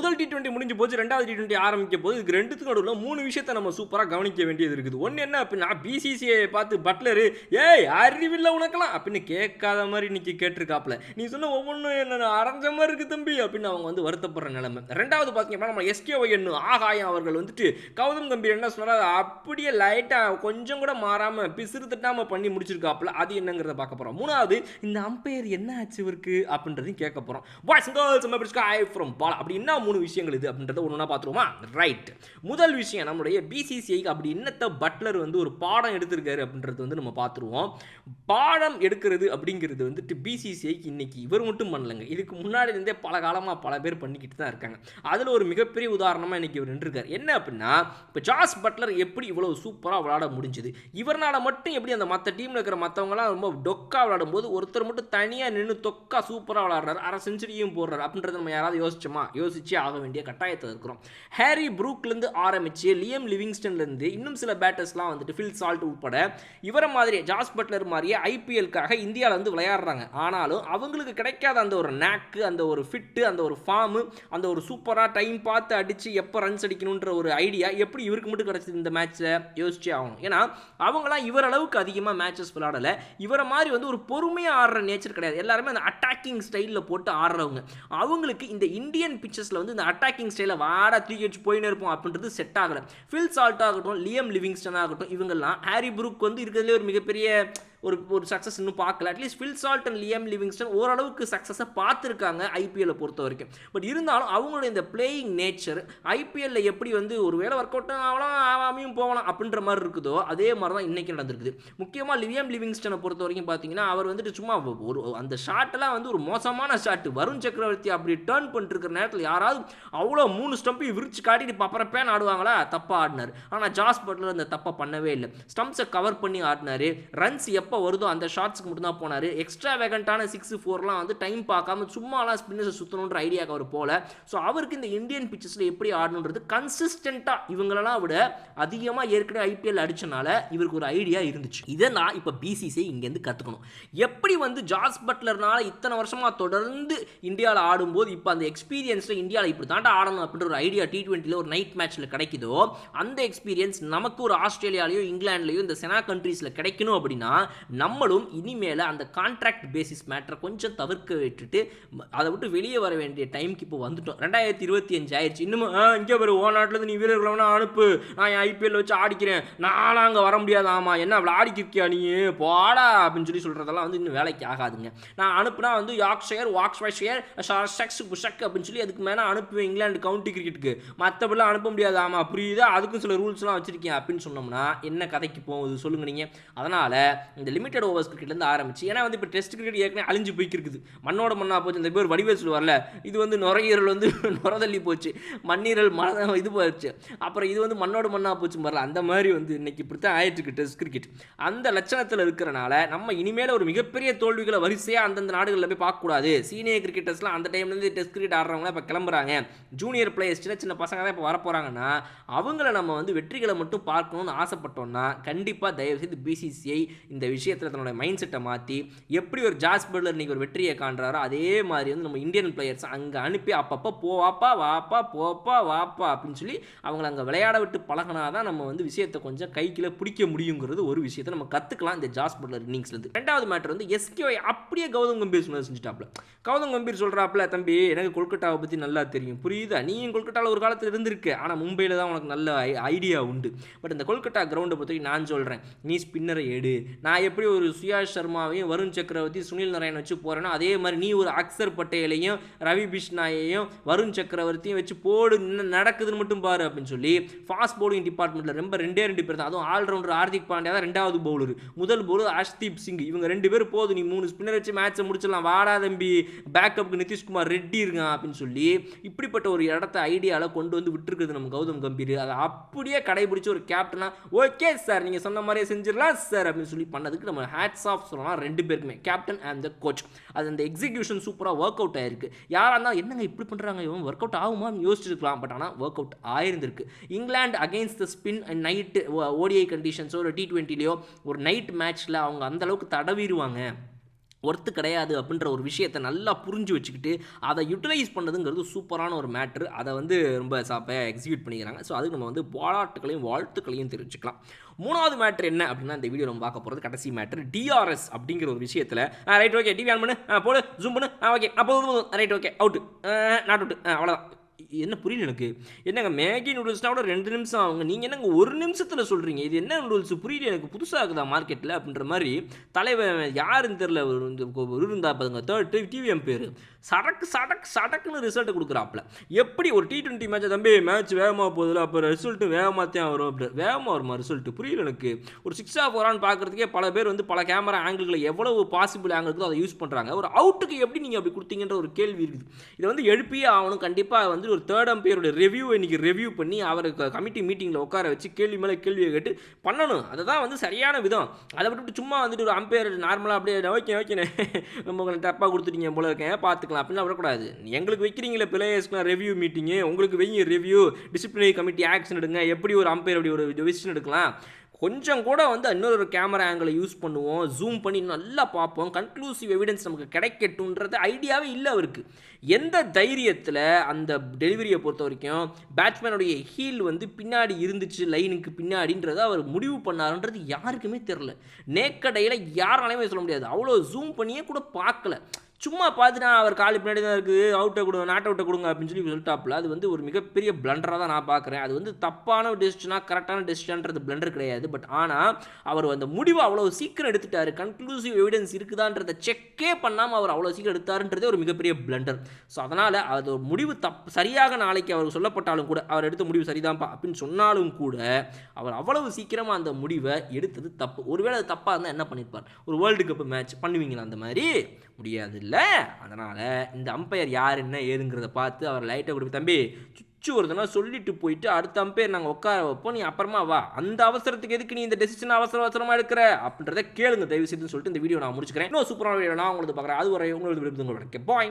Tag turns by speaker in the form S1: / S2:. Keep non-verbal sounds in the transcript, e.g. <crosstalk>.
S1: முதல் T twenty முடிஞ்சு போச்சு ரெண்டாவது டி டுவெண்ட்டி ஆரம்பிக்க போது இதுக்கு ரெண்டுத்துக்கு நடுவில் மூணு விஷயத்தை நம்ம சூப்பராக கவனிக்க வேண்டியது இருக்குது. ஒன்று என்ன அப்படின்னா பிசிசிஐ பார்த்து பட்லரு ஏய் அறிவில்லை உனக்கெல்லாம் அப்படின்னு கேட்காத மாதிரி இன்னைக்கு கேட்டிருக்காப்ல நீ சொன்ன ஒவ்வொன்றும் என்ன அரைஞ்ச மாதிரி இருக்கு தம்பி அப்படின்னு அவங்க வந்து வருத்தப்படுற நிலைமை. ரெண்டாவது பார்த்தீங்கன்னா நம்ம எஸ்கே என்னு ஆகாயம் அவர்கள் வந்துட்டு கௌதம் கம்பீர் என்ன சொன்னார் அப்படியே லைட்டாக கொஞ்சம் கூட மாறாமல் பிசிறு தட்டாமல் பண்ணி முடிச்சிருக்காப்புல அது என்னங்கிறத பார்க்க போகிறோம் மூணாவது இந்த அம்பையர் என்ன ஆச்சு இவருக்கு? அப்படின்றதையும் கேட்க போகிறோம் வாய்ஸ் கேர்ள்ஸ் ஐ ஃப்ரம் பால் அப்படி என்ன மூணு விஷயங்கள் இது அப்படின்றத ஒன்று ஒன்றா பார்த்துருவோமா? ரைட் முதல் விஷயம் நம்மளுடைய பிசிசிஐக்கு அப்படி என்னத்த பட்லர் வந்து ஒரு பாடம் எடுத்திருக்காரு அப்படின்றது வந்து நம்ம பார்த்துருவோம். பாடம் எடுக்கிறது அப்படிங்கிறது வந்துட்டு பிசிசிஐக்கு இன்னைக்கு இவர் மட்டும் பண்ணலங்க. இதுக்கு முன்னாடி இருந்தே பல காலமாக பல பேர் பண்ணிக்கிட்டு தான் இருக்காங்க. அதில் ஒரு மிகப்பெரிய உதாரணமாக இன்னைக்கு இவர் நின்றுருக்கார். என்ன அப்படின்னா இப்போ ஜாஸ் பட்லர் எப்படி இவ்வளோ சூப்பராக விளையாட முடிஞ்சுது? இவரால் மட்டும் எப்படி அந்த மற்ற டீமில் இருக்கிற மற்றவங்களாம் ரொம்ப டொக்கா விளாடும் போது ஒருத்தர் மட்டும் தனியாக நின்று தொக்கா சூப்பராக விளையாடுறாரு. அரை செஞ்சுரியும் போடுறாரு. அப்படின்றத நம்ம யாராவது யோசிச்சோமா? யோசிச்சு ஆக வேண்டிய கட்டாயத்தில் இருக்கிறோம். ஹேரி ப்ரூக்லேருந்து ஆரம்பிச்சு லியம் லிவிங்ஸ்டன்லேருந்து இன்னும் சில பேட்டர்ஸ்லாம் வந்துட்டு ஃபில் சால்ட் உட்பட இவரை மாதிரியே ஜாஸ் பட்லர் மாதிரியே ஐபிஎல்காக இந்தியாவில் வந்து விளையாடுறாங்க. ஆனாலும் அவங்களுக்கு கிடைக்காத அந்த ஒரு நேக்கு அந்த ஒரு ஃபிட்டு அந்த ஒரு ஃபார்மு அந்த ஒரு சூப்பராக டைம் பார்த்து அடித்து எப்போ ரன்ஸ் அடிக்கணுன்ற ஒரு ஐடியா எப்படி இவருக்கு மட்டும் கிடச்சிது இந்த மேட்ச்சில் யோசிச்சே ஆகணும். ஏன்னா அவங்களாம் இவரளவுக்கு அதிகமாக மேட்சஸ் விளையாடலை. இவரை மாதிரி வந்து ஒரு பொறுமையாக ஆடுற நேச்சர் கிடையாது. எல்லாருமே அந்த அட்டாக்கிங் ஸ்டைலில் போட்டு ஆடுறவங்க. அவங்களுக்கு இந்த இந்தியன் பிக்சர்ஸில் வந்து இந்த அட்டாக்கிங் ஸ்டைலில் வாடா தூக்கி வச்சு போயின்னு இருப்போம் அப்படின்றது செட் ஆகலை. ஃபில் சால்ட் ஆகட்டும் லியம் லிவிங்ஸ்டன் ஆகட்டும் இவங்கெல்லாம் ஹாரி புரூக் வந்து இருக்கிறதுலே ஒரு மிகப்பெரிய ஒரு ஒரு சக்ஸஸ் இன்னும் பார்க்கல. At least Phil Salt and Liam Livingstone ஓரளவுக்கு சக்ஸஸை பார்த்துருக்காங்க ஐபிஎல்லை பொறுத்த வரைக்கும் பட் இருந்தாலும் அவங்களுடைய இந்த பிளேயிங் நேச்சர் ஐபிஎல்ல எப்படி வந்து ஒரு வேலை ஒர்க் அவுட் ஆகலாம் ஆகாமையும் போகலாம் அப்படின்ற மாதிரி இருக்குதோ அதே மாதிரி தான் இன்றைக்கி நடந்திருக்குது. முக்கியமாக லிவியம் லிவிங்ஸ்டனை பொறுத்த வரைக்கும் பார்த்தீங்கன்னா அவர் வந்துட்டு சும்மா ஒரு அந்த ஷாட்டெல்லாம் வந்து ஒரு மோசமான ஷாட் வருண் சக்கரவர்த்தி அப்படி டேர்ன் பண்ணிட்டுருக்கிற நேரத்தில் யாராவது அவ்வளோ மூணு ஸ்டம்பையும் விரிச்சு காட்டிட்டு இப்போ ஆடுவாங்களா? தப்பாக ஆடினார். ஆனால் ஜாஸ் பட்லர் அந்த தப்பை பண்ணவே இல்லை. ஸ்டம்ப்ஸை கவர் பண்ணி ஆடினார். ரன்ஸ் எப்போ எப்போ வருதோ அந்த ஷார்ட்ஸ்க்கு மட்டும் தான் போனார். எக்ஸ்ட்ரா வேகண்டான சிக்ஸ் ஃபோர்லாம் வந்து டைம் பார்க்காம சும்மாலாம் ஸ்பின்னர்ஸை சுற்றணுன்ற ஐடியாவுக்கு அவர் போல. ஸோ அவருக்கு இந்த இந்தியன் பிச்சர்ஸில் எப்படி ஆடணுன்றது கன்சிஸ்டண்ட்டாக இவங்களெல்லாம் விட அதிகமாக ஏற்கனவே ஐபிஎல் அடித்தனால இவருக்கு ஒரு ஐடியா இருந்துச்சு. இதை நான் இப்போ பிசிசி இங்கேருந்து கற்றுக்கணும் எப்படி வந்து ஜாஸ் பட்லர்னால இத்தனை வருஷமாக தொடர்ந்து இந்தியாவில் ஆடும்போது இப்போ அந்த எக்ஸ்பீரியன்ஸில் இந்தியாவில் இப்படி தாண்டா ஆடணும் அப்படின்ற ஒரு ஐடியா டி ட்வெண்ட்டியில் ஒரு நைட் மேட்ச்சில் கிடைக்குதோ அந்த எக்ஸ்பீரியன்ஸ் நமக்கு ஒரு ஆஸ்திரேலியாலேயோ இங்கிலாந்துலேயோ இந்த செனா கண்ட்ரீஸில் கிடைக்கணும் அப்படின்னா நம்மளும் இனிமேல் அந்த கான்ட்ராக்ட் பேசிஸ் மேட்டரை கொஞ்சம் தவிர்க்க விட்டுட்டு அதை விட்டு வெளியே வர வேண்டிய டைம்க்கு இப்போ வந்துட்டோம். ரெண்டாயிரத்தி இருபத்தி அஞ்சு ஆயிடுச்சு. இன்னும் இங்கே வரும் ஓ நாட்டிலேருந்து நீ வீரர்களை வேணா அனுப்பு. நான் என் ஐபிஎல் வச்சு ஆடிக்கிறேன். நானும் அங்கே வர முடியாது ஆமா. என்ன அவ்வளோ ஆடிக்கிருக்கியா நீ? போடா அப்படின்னு சொல்லி சொல்கிறதெல்லாம் வந்து இன்னும் வேலைக்கு ஆகாதுங்க. நான் அனுப்புனா வந்து யாக்ஷயர் வாக்ஸ்வைஷயர் ஷக்ஸ் புஷக் அப்படின்னு சொல்லி அதுக்கு மேலே அனுப்புவேன் இங்கிலாந்து கவுண்டி கிரிக்கெட்டுக்கு மற்றபடிலாம் அனுப்ப முடியாது ஆமாம் புரியுதா? அதுக்கும் சில ரூல்ஸ்லாம் வச்சுருக்கேன் அப்படின்னு சொன்னோம்னா என்ன கதைக்கு போகுது சொல்லுங்க நீங்கள் அதனால் இந்த லிமிடெட் ஓவர்ஸ் கிரிக்கெட்லேருந்து ஆரம்பிச்சு ஏன்னா வந்து இப்போ டெஸ்ட் கிரிக்கெட் ஏற்கனவே அழிஞ்சு போய்க்கிருக்குது. மண்ணோட மண்ணா போச்சு இந்த பேர் வடிவேல் சொல்லுவார்ல இது வந்து நுரையீரல் வந்து <laughs> நுரதள்ளி போச்சு மண்ணீரல் மன இது போச்சு. அப்புறம் இது வந்து மண்ணோட மண்ணாக போச்சு வரல அந்த மாதிரி வந்து இன்னைக்கு இப்படி தான் ஆயிட்டு இருக்கு டெஸ்ட் கிரிக்கெட் அந்த லட்சணத்தில் இருக்கிறனால நம்ம இனிமேல் ஒரு மிகப்பெரிய தோல்விகளை வரிசையாக அந்தந்த நாடுகளில் போய் பார்க்கக்கூடாது. சீனியர் கிரிக்கெட்டர்ஸ்லாம் அந்த டைம்லேருந்து டெஸ்ட் கிரிக்கெட் ஆடுறவங்க இப்போ கிளம்புறாங்க. ஜூனியர் பிளேயர்ஸ் சின்ன சின்ன பசங்க தான் இப்போ வரப்போகிறாங்கன்னா அவங்கள நம்ம வந்து வெற்றிகளை மட்டும் பார்க்கணும்னு ஆசைப்பட்டோம்னா கண்டிப்பாக தயவுசெய்து பிசிசிஐ இந்த விஷயம் விஷயத்தில் தன்னோட மைண்ட் செட்டை மாற்றி எப்படி ஒரு ஜாஸ் பட்லர் இன்னைக்கு ஒரு வெற்றியை காண்றாரோ அதே மாதிரி வந்து நம்ம இந்தியன் பிளேயர்ஸ் அங்கே அனுப்பி அப்பப்போ போவாப்பா வாப்பா போப்பா வாப்பா அப்படின்னு சொல்லி அவங்கள அங்கே விளையாட விட்டு பழகினா தான் நம்ம வந்து விஷயத்தை கொஞ்சம் கைக்கில் பிடிக்க முடியுங்கிறது ஒரு விஷயத்தை நம்ம கற்றுக்கலாம் இந்த ஜாஸ் பட்லர் இன்னிங்ஸ்லேருந்து ரெண்டாவது மேட்டர் வந்து எஸ்கே அப்படியே கௌதம் கம்பீர் சொன்னது செஞ்சுட்டாப்ல. கௌதம் கம்பீர் சொல்கிறாப்ல தம்பி எனக்கு கொல்கட்டாவை பற்றி நல்லா தெரியும். புரியுதா? நீயும் கொல்கட்டாவில் ஒரு காலத்தில் இருந்திருக்கு. ஆனால் மும்பையில் தான் உனக்கு நல்ல ஐடியா உண்டு. பட் இந்த கொல்கட்டா கிரவுண்டை பற்றி நான் சொல்கிறேன் நீ ஸ்பின்னரை எடு. நான் எப்படி ஒரு சுயாஷ் சர்மாவையும் வருண் சக்கரவர்த்தி சுனில் நாராயண் வச்சு போகிறேன்னா அதே மாதிரி நீ ஒரு அக்சர் பட்டேலையும் ரவி பிஷ்னாயையும் வருண் சக்கரவர்த்தியும் வச்சு போடு என்ன நடக்குதுன்னு மட்டும் பாரு அப்படின்னு சொல்லி ஃபாஸ்ட் பவுலிங் டிபார்ட்மெண்ட்டில் ரொம்ப ரெண்டே ரெண்டு பேர் தான். அதுவும் ஆல்ரவுண்டர் ஹார்திக் பாண்டியா தான் ரெண்டாவது பவுலர் முதல் பவுலர் அஷ்தீப் சிங். இவங்க ரெண்டு பேரும் போதும் நீ மூணு ஸ்பின்னர் வச்சு மேட்ச்சை முடிச்சிடலாம். வாடா தம்பி பேக்கப்புக்கு நிதிஷ்குமார் ரெட்டி இருக்கான் அப்படின்னு சொல்லி இப்படிப்பட்ட ஒரு இடத்த ஐடியாவில் கொண்டு வந்து விட்டுருக்குது நம்ம கௌதம் கம்பீர். அதை அப்படியே கடைபிடிச்சு ஒரு கேப்டனாக ஓகே சார் நீங்கள் சொன்ன மாதிரியே செஞ்சிடலாம் சார் அப்படின்னு சொல்லி பண்ணதுக்கு நம்ம ஹேட்ஸ் ஆஃப் சொல்லலாம் ரெண்டு பேருக்குமே. கேப்டன் அண்ட் த கோச் அது அந்த எக்ஸிகியூஷன் சூப்பராக ஒர்க் அவுட் ஆயிருக்கு. யாராக இருந்தால் என்னங்க இப்படி பண்ணுறாங்க இவன் ஒர்க் அவுட் ஆகுமான்னு யோசிச்சிருக்கலாம். பட் ஆனால் work out ஆயிருந்திருக்கு. England against the spin and night ODI கண்டிஷன்ஸோ ஒரு டி ட்வெண்ட்டிலையோ ஒரு நைட் மேட்ச்சில் அவங்க அந்த அளவுக்கு தடவிடுவாங்க ஒர்த்து கிடையாது அப்படின்ற ஒரு விஷயத்தை நல்லா புரிஞ்சு வச்சுக்கிட்டு அதை யூட்டிலைஸ் பண்ணதுங்கிறது சூப்பரான ஒரு மேட்ரு அதை வந்து ரொம்ப சாப்பையாக எக்ஸிக்யூட் பண்ணிக்கிறாங்க. ஸோ அதுக்கு நம்ம வந்து பாராட்டுகளையும் வாழ்த்துக்களையும் தெரிவிச்சுக்கலாம். மூணாவது மேட்ரு என்ன அப்படின்னா இந்த வீடியோ நம்ம பார்க்க போகிறது கடைசி மேட்ரு டிஆர்எஸ் அப்படிங்கிற ஒரு விஷயத்தில் ரைட் ஓகே டிவி ஆன் பண்ணு போடு ஜூம் பண்ணு ஓகே அப்போ right okay out not out அவ்வளோதான் என்ன புரியல எனக்கு? என்னங்க மேகி நூடுல்ஸ்னால் கூட ரெண்டு நிமிஷம் ஆகுங்க. நீங்கள் என்னங்க ஒரு நிமிஷத்தில் சொல்கிறீங்க இது என்ன நூடுல்ஸ்? புரியல எனக்கு புதுசாக இருக்குதா மார்க்கெட்டில் அப்படின்ற மாதிரி தலைவன் யாருன்னு தெரில ஒரு இந்த இருந்தா பாருங்க தேர்ட் டிவிஎம் பேர். சடக்கு சடக்கு சடக்குன்னு ரிசல்ட் கொடுக்குறாப்புல. எப்படி ஒரு டி ட்வெண்ட்டி மேட்ச் தம்பி மேட்ச் வேகமாக போகுதுல அப்போ ரிசல்ட்டு வேகமாக தான் வரும் அப்படி வேகமாக வருமா ரிசல்ட்டு புரியல எனக்கு. ஒரு சிக்ஸாக போகிறான்னு பார்க்குறதுக்கே பல பேர் வந்து பல கேமரா ஆங்கிள்களை எவ்வளவு பாசிபிள் ஆங்கிள் அதை யூஸ் பண்ணுறாங்க ஒரு அவுட்டுக்கு எப்படி நீங்கள் அப்படி கொடுத்தீங்கன்ற ஒரு கேள்வி இருக்குது. இதை வந்து எழுப்பியே ஆகணும். கண்டிப்பாக வந்து ஒரு தேர்ட் அம்பையரோட ரிவ்யூ இன்றைக்கி ரிவ்யூ பண்ணி அவருக்கு கமிட்டி மீட்டிங்கில் உட்கார வச்சு கேள்வி மேலே கேள்வியை கேட்டு பண்ணணும். அதுதான் வந்து சரியான விதம். அதை விட்டுட்டு சும்மா வந்துட்டு ஒரு அம்பையர் நார்மலாக அப்படியே ஓகே ஓகே நம்ம உங்களுக்கு தப்பாக கொடுத்துட்டீங்க போல இருக்கேன். பார்த்துக்கலாம். அப்படிலாம் விடக்கூடாது. எங்களுக்கு வைக்கிறீங்களே பிளேயர்ஸ்க்குலாம் ரிவ்யூ மீட்டிங்கு உங்களுக்கு வைங்க ரிவ்யூ டிசிப்ளினரி கமிட்டி ஆக்ஷன் எடுங்க. எப்படி ஒரு அம்பையர் அப்படி ஒரு டிசிஷன் எடுக்கலாம். கொஞ்சம் கூட வந்து இன்னொரு கேமரா ஆங்கிளை யூஸ் பண்ணுவோம். ஜூம் பண்ணி நல்லா பார்ப்போம். கன்க்ளூசிவ் எவிடன்ஸ் நமக்கு கிடைக்கட்டுன்றது ஐடியாவே இல்லை அவருக்கு. எந்த தைரியத்தில் அந்த டெலிவரியை பொறுத்த வரைக்கும் பேட்ஸ்மேனுடைய ஹீல் வந்து பின்னாடி இருந்துச்சு லைனுக்கு பின்னாடின்றதை அவர் முடிவு பண்ணாருன்றது யாருக்குமே தெரில நேக்கடையில் யாராலையுமே சொல்ல முடியாது. அவ்வளோ ஜூம் பண்ணியே கூட பார்க்கல. சும்மா பார்த்துட்டா அவர் காலு பின்னாடி தான் இருக்குது அவுட்டை கொடுங்க நாட் அவுட்டை கொடுங்க அப்படின்னு சொல்லி சொல்லிட்டாப்புல. அது வந்து ஒரு மிகப்பெரிய பிளண்டராக தான் நான் பார்க்குறேன். அது வந்து தப்பான டெசிஷனாக கரெக்டான டெசிஷன்ன்றது பிளண்டர் கிடையாது. பட் ஆனால் அவர் அந்த முடிவை அவ்வளோ சீக்கிரம் எடுத்துட்டார். கன்க்ளூசிவ் எவிடன்ஸ் இருக்குதான்றதை செக்கே பண்ணாமல் அவர் அவ்வளோ சீக்கிரம் எடுத்தாருன்றதே ஒரு மிகப்பெரிய பிளண்டர் ஸோ அதனால் அது ஒரு முடிவு தப் சரியாக நாளைக்கு அவர் சொல்லப்பட்டாலும் கூட அவர் எடுத்த முடிவு சரிதான்ப்பா அப்படின்னு சொன்னாலும் கூட அவர் அவ்வளவு சீக்கிரமாக அந்த முடிவை எடுத்தது தப்பு. ஒருவேளை அது தப்பாக இருந்தால் என்ன பண்ணியிருப்பார் ஒரு வேர்ல்டு கப் மேட்ச் பண்ணுவீங்களா அந்த மாதிரி? முடியாது இல்லை அதனால் இந்த அம்பையர் யார் என்ன ஏதுங்கிறத பார்த்து அவர் லைட்டை கொடுத்து தம்பி சுச்சு வருதுன்னா சொல்லிட்டு போயிட்டு அடுத்த அம்பையர் நாங்கள் உட்கார வைப்போம். நீ அப்புறமா வா. அந்த அவசரத்துக்கு எதுக்கு நீ இந்த டெசிஷன் அவசர அவசரமாக எடுக்கிற? அப்படின்றத கேளுங்க. தயவு செய்துன்னு சொல்லிட்டு இந்த வீடியோ நான் முடிச்சுக்கிறேன். இன்னும் சூப்பரான வீடியோ நான் உங்களுக்கு பார்க்குறேன். அது வரை உங்களுக்கு பாய்